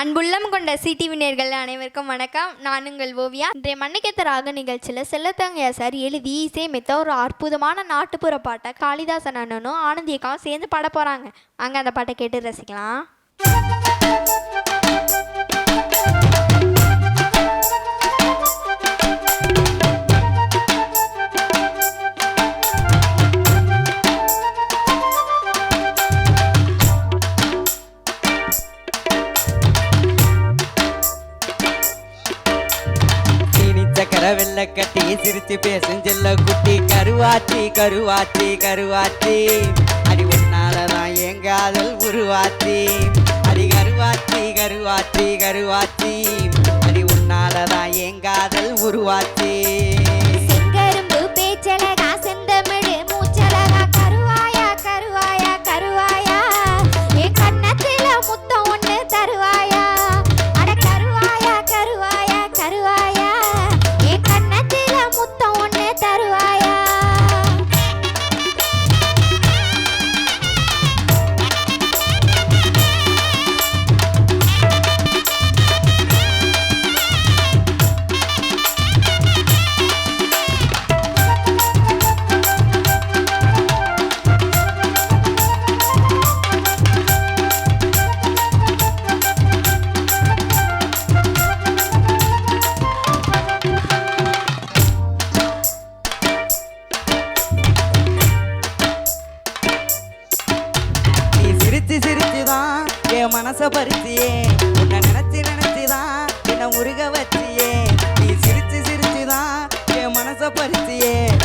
அன்புள்ளம் கொண்ட சிடிவி நேர்கள் அனைவருக்கும் வணக்கம். நான் உங்கள் ஓவியா. இன்றைய மண்ணிக்கத்த ராக நிகழ்ச்சியில் செல்லத்தங்கையா சார் எழுதி இசையமைத்த ஒரு அற்புதமான நாட்டுப்புற பாட்டை காளிதாசன் அண்ணனும் ஆனந்தியக்காவும் சேர்ந்து பாட போகிறாங்க அங்கே அந்த பாட்டை கேட்டு ரசிக்கலாம். வெள்ள கட்டி சிரிச்சு பேசும் செல்ல குட்டி. கருவாச்சி கருவாச்சி கருவாச்சி. அடி உன்னாலதான் என் காதல் உருவாச்சி. அடி கருவாச்சி கருவாச்சி கருவாச்சி. அடி உன்னாலதான் என் காதல் உருவாச்சி. மனச பறிச்சியே. உன்னை நினைச்சு நினைச்சுதான் என்ன முருக வச்சியே. நீ சிரிச்சு சிரிச்சுதான் என் மனச பறிச்சியே.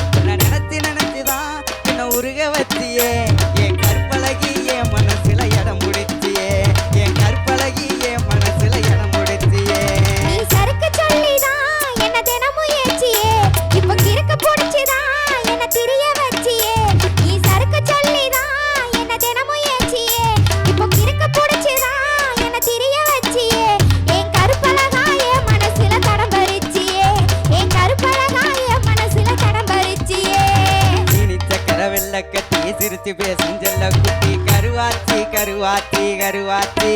பேசும் செல்ல குட்டி கருவாத்தி கருவாத்தி கருவாச்சி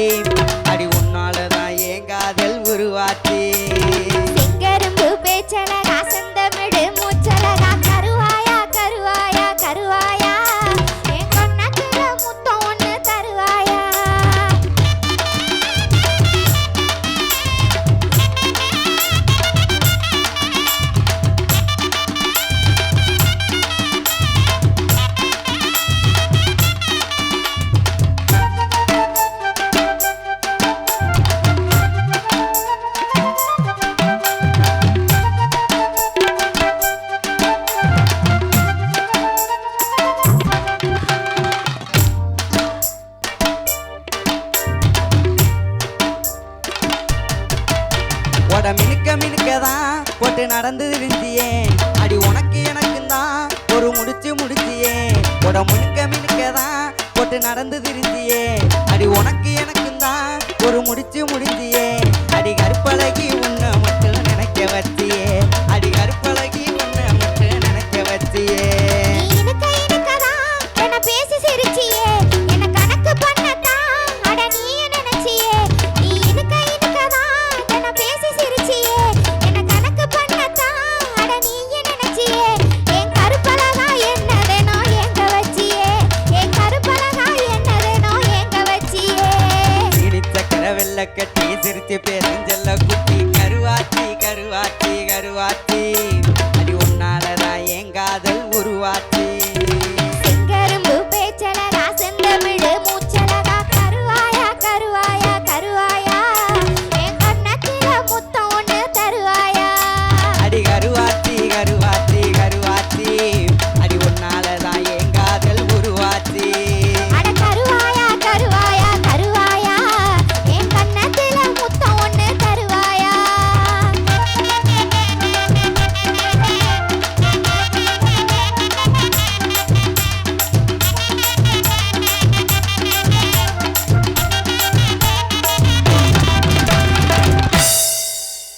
அடி உட மினுக்க மினுக்கதான் போட்டு நடந்து இருந்தியே அடி உனக்கு எனக்கும் தான் ஒரு முடிச்சு முடிச்சியே. உட மினுக்க மினுக்கதான் போட்டு நடந்து இருந்தியே அடி உனக்கு எனக்கும் தான் ஒரு முடிச்சு முடிஞ்சியே